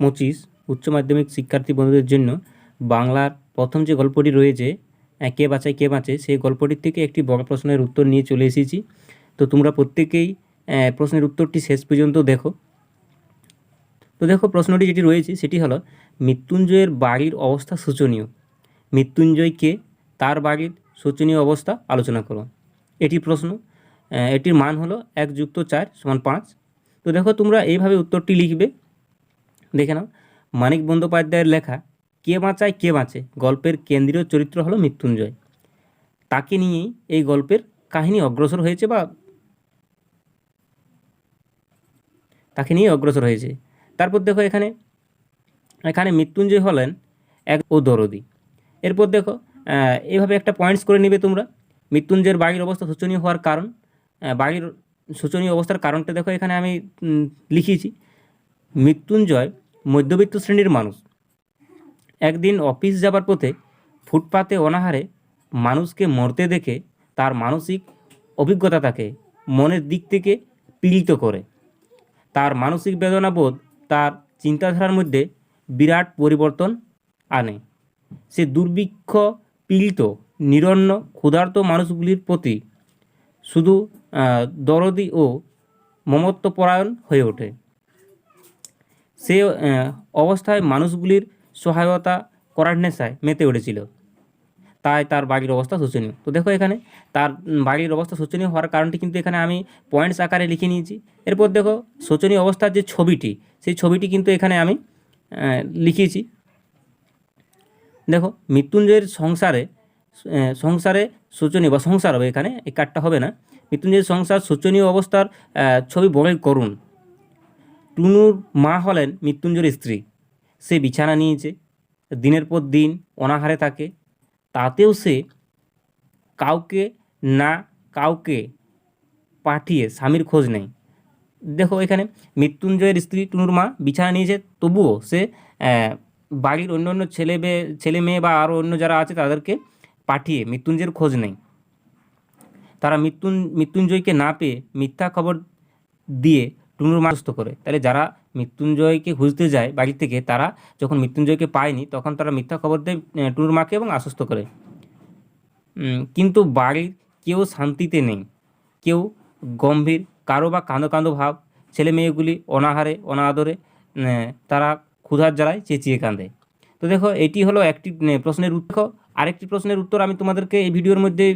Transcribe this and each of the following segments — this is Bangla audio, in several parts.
পঁচিশ উচ্চ মাধ্যমিক শিক্ষার্থী বন্ধুদের জন্য বাংলার প্রথম যে গল্পটি রয়েছে কে বাঁচায় কে বাঁচে, সেই গল্পটির থেকে একটি বড় প্রশ্নের উত্তর নিয়ে চলে এসেছি। তো তোমরা প্রত্যেকেই প্রশ্নের উত্তরটি শেষ পর্যন্ত দেখো। তো দেখো প্রশ্নটি যেটি রয়েছে, সেটি হলো, মৃত্যুঞ্জয়ের বাড়ির অবস্থা শোচনীয়। মৃত্যুঞ্জয়কে তার বাড়ির শোচনীয় অবস্থা আলোচনা করো। এটি প্রশ্ন এটির মান হলো এক যুক্ত চার সমান পাঁচ। তো দেখো তোমরা এইভাবে উত্তরটি লিখবে। দেখে নাও। মানিক বন্দ্যোপাধ্যায়ের লেখা, কে বাঁচায়, কে বাঁচে? গল্পের কেন্দ্রীয় চরিত্র হলো মৃত্যুঞ্জয়। তাকে নিয়েই এই গল্পের কাহিনী অগ্রসর হয়েছে বা তাকে নিয়ে অগ্রসর হয়েছে। তারপর দেখো এখানে এখানে মৃত্যুঞ্জয় হলেন এক ও দরদি। এরপর দেখো এভাবে একটা পয়েন্টস করে নেবে তোমরা। মৃত্যুঞ্জয়ের বাড়ির অবস্থা শোচনীয় হওয়ার কারণ বাড়ির শোচনীয় অবস্থার কারণটা দেখো এখানে আমি লিখিয়েছি। মৃত্যুঞ্জয় মধ্যবিত্ত শ্রেণির মানুষ। একদিন অফিস যাবার পথে ফুটপাতে অনাহারে মানুষকে মরতে দেখে তার মানসিক অভিজ্ঞতা তাকে মনের দিক থেকে পীড়িত করে। তার মানসিক বেদনাবোধ তার চিন্তাধারার মধ্যে বিরাট পরিবর্তন আনে। সে দুর্ভিক্ষ, পীড়িত, নিরন্ন, ক্ষুধার্ত মানুষগুলির প্রতি শুধু দরদি ও মমত্বপরায়ণ হয়ে ওঠে। সে অবস্থায় মানুষগুলির সহায়তা করার নেশায় মেতে উঠেছিল। তাই তার বাড়ির অবস্থা শোচনীয়। তো দেখো এখানে, তার বাড়ির অবস্থা শোচনীয় হওয়ার কারণটি কিন্তু এখানে আমি পয়েন্টস আকারে লিখে নিয়েছি। এরপর দেখো, শোচনীয় অবস্থার যে ছবিটি, সেই ছবিটি কিন্তু এখানে আমি লিখিয়েছি দেখো, মৃত্যুঞ্জয়ের সংসারে সংসারে শোচনীয় বা সংসার হবে এখানে, এই কার্ডটা হবে না। মৃত্যুঞ্জয়ের সংসার শোচনীয় অবস্থার ছবি বড়ই করুন। টুনুর মা হলেন মৃত্যুঞ্জয়ের স্ত্রী। সে বিছানা নিয়েছে, দিনের পর দিন অনাহারে থাকে। তাতেও সে কাউকে না কাউকে পাঠিয়ে স্বামীর খোঁজ নেই দেখো এখানে মৃত্যুঞ্জয়ের স্ত্রী টুনুর মা বিছানা নিয়েছে, তবুও সে বাড়ির অন্য অন্য ছেলে মেয়ে ছেলে মেয়ে বা আরও অন্য যারা আছে তাদেরকে পাঠিয়ে মৃত্যুঞ্জয়ের খোঁজ নেই তারা মৃত্যুন, মৃত্যুঞ্জয়কে না পেয়ে মিথ্যা খবর দিয়ে টুনুর মা সুস্থ করে। তাহলে যারা মৃত্যুঞ্জয়কে খুঁজতে যায় বাড়ি থেকে, তারা যখন মৃত্যুঞ্জয়কে পায়নি, তখন তারা মিথ্যা খবর দেয় টুনুর মাকে এবং আশ্বস্ত করে। কিন্তু বাড়ির কেউ শান্তিতে নেই। কেউ গম্ভীর, কারও বা কাঁদো কাঁদো ভাব, ছেলে মেয়েগুলি অনাহারে, অনাদরে তারা ক্ষুধার জ্বালায় চেঁচিয়ে কাঁদে। তো দেখো, এটি হলো একটি প্রশ্নের উত্তর। আরেকটি প্রশ্নের উত্তর আমি তোমাদেরকে এই ভিডিওর মধ্যে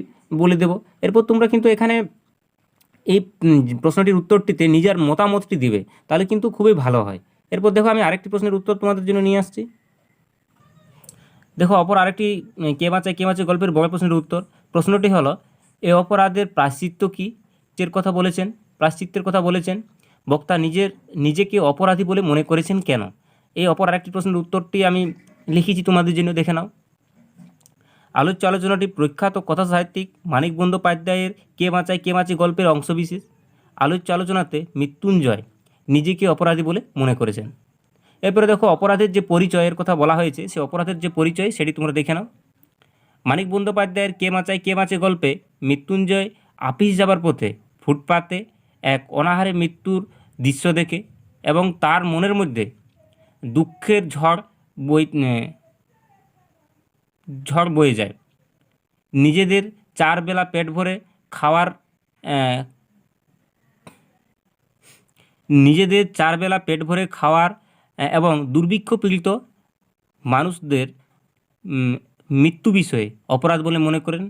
বলে দেব। এরপর তোমরা কিন্তু এখানে এই প্রশ্নটির উত্তরটিতে নিজের মতামতটি দিবে, তাহলে কিন্তু খুবই ভালো হয়। এরপর দেখো আমি আরেকটি প্রশ্নের উত্তর তোমাদের জন্য নিয়ে আসছি। দেখো, অপর আরেকটি কে বাঁচায় কে বাঁচায় গল্পের বড় প্রশ্নের উত্তর। প্রশ্নটি হলো, এ অপরাধের প্রায়শ্চিত্ত কী এর কথা বলেছেন? প্রায়শ্চিত্তের কথা বলেছেন। বক্তা নিজের, নিজেকে অপরাধী বলে মনে করেছেন কেন? এই অপর আরেকটি প্রশ্নের উত্তরটি আমি লিখেছি তোমাদের জন্য, দেখে নাও। আলোচ্য আলোচনাটি প্রখ্যাত কথা সাহিত্যিক মানিক বন্দ্যোপাধ্যায়ের কে বাঁচায় কে বাঁচে গল্পের অংশবিশেষ। আলোচ্য আলোচনাতে মৃত্যুঞ্জয় নিজেকে অপরাধী বলে মনে করেছেন। এরপরে দেখো, অপরাধের যে পরিচয়ের কথা বলা হয়েছে, সে অপরাধের যে পরিচয় সেটি তোমরা দেখে নাও। মানিক বন্দ্যোপাধ্যায়ের কে বাঁচায় কে বাঁচে গল্পে মৃত্যুঞ্জয় আপিস যাবার পথে ফুটপাতে এক অনাহারে মৃত্যুর দৃশ্য দেখে এবং তার মনের মধ্যে দুঃখের ঝড় বই ঝড় বয়ে যায়। নিজেদের চার বেলা পেট ভরে খাওয়ার নিজেদের চার বেলা পেট ভরে খাওয়ার এবং দুর্ভিক্ষ পীড়িত মানুষদের মৃত্যু বিষয়ে অপরাধ বলে মনে করেন।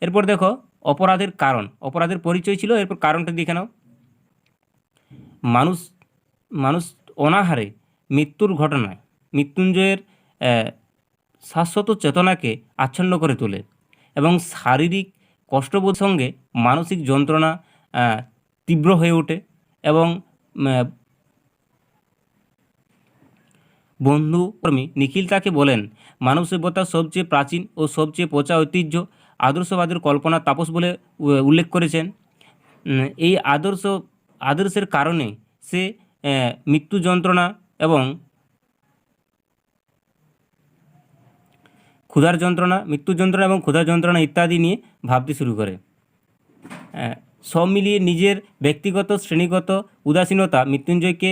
এরপর দেখো, অপরাধের কারণ, অপরাধের পরিচয় ছিল, এরপর কারণটা দেখে নাও। মানুষ মানুষ অনাহারে মৃত্যুর ঘটনায়, মৃত্যুঞ্জয়ের শাশ্বত চেতনাকে আচ্ছন্ন করে তোলে এবং শারীরিক কষ্টবোধ সঙ্গে মানসিক যন্ত্রণা তীব্র হয়ে ওঠে এবং আহ, বন্ধু কর্মী নিখিল তাকে বলেন মানব সভ্যতার সবচেয়ে প্রাচীন ও সবচেয়ে পচা ঐতিহ্য আদর্শবাদের কল্পনা তাপস বলে উল্লেখ করেছেন। এই আদর্শ আদর্শের কারণে সে মৃত্যু যন্ত্রণা এবং ক্ষুধার যন্ত্রণা মৃত্যু যন্ত্রণা এবং ক্ষুধার যন্ত্রণা ইত্যাদি নিয়ে ভাবতে শুরু করে। সব মিলিয়ে নিজের ব্যক্তিগত, শ্রেণীগত উদাসীনতা মৃত্যুঞ্জয়কে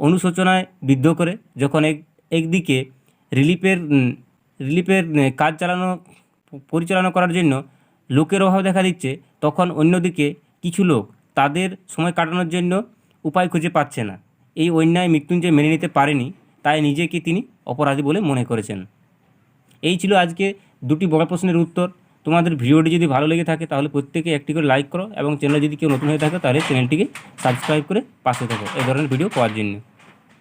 অনুশোচনায় বিদ্ধ করে, যখন এক, একদিকে রিলিফের রিলিফের কাজ চালানো, পরিচালনা করার জন্য লোকের অভাব দেখা দিচ্ছে, তখন অন্যদিকে কিছু লোক তাদের সময় কাটানোর জন্য উপায় খুঁজে পাচ্ছে না। এই অন্যায় মৃত্যুঞ্জয় মেনে নিতে পারেনি, তাই নিজেকে তিনি অপরাধী বলে মনে করেছেন। এই ছিল আজকে দুটি বড় প্রশ্নের উত্তর। তোমাদের ভিডিওটি যদি ভালো লেগে থাকে, তাহলে প্রত্যেকে একটি করে লাইক করো এবং চ্যানেল যদি কেউ নতুন হয়ে থাকে, তাহলে চ্যানেলটিকে সাবস্ক্রাইব করে পাশে থাকো। এই ধরনের ভিডিও পাওয়ার জন্য।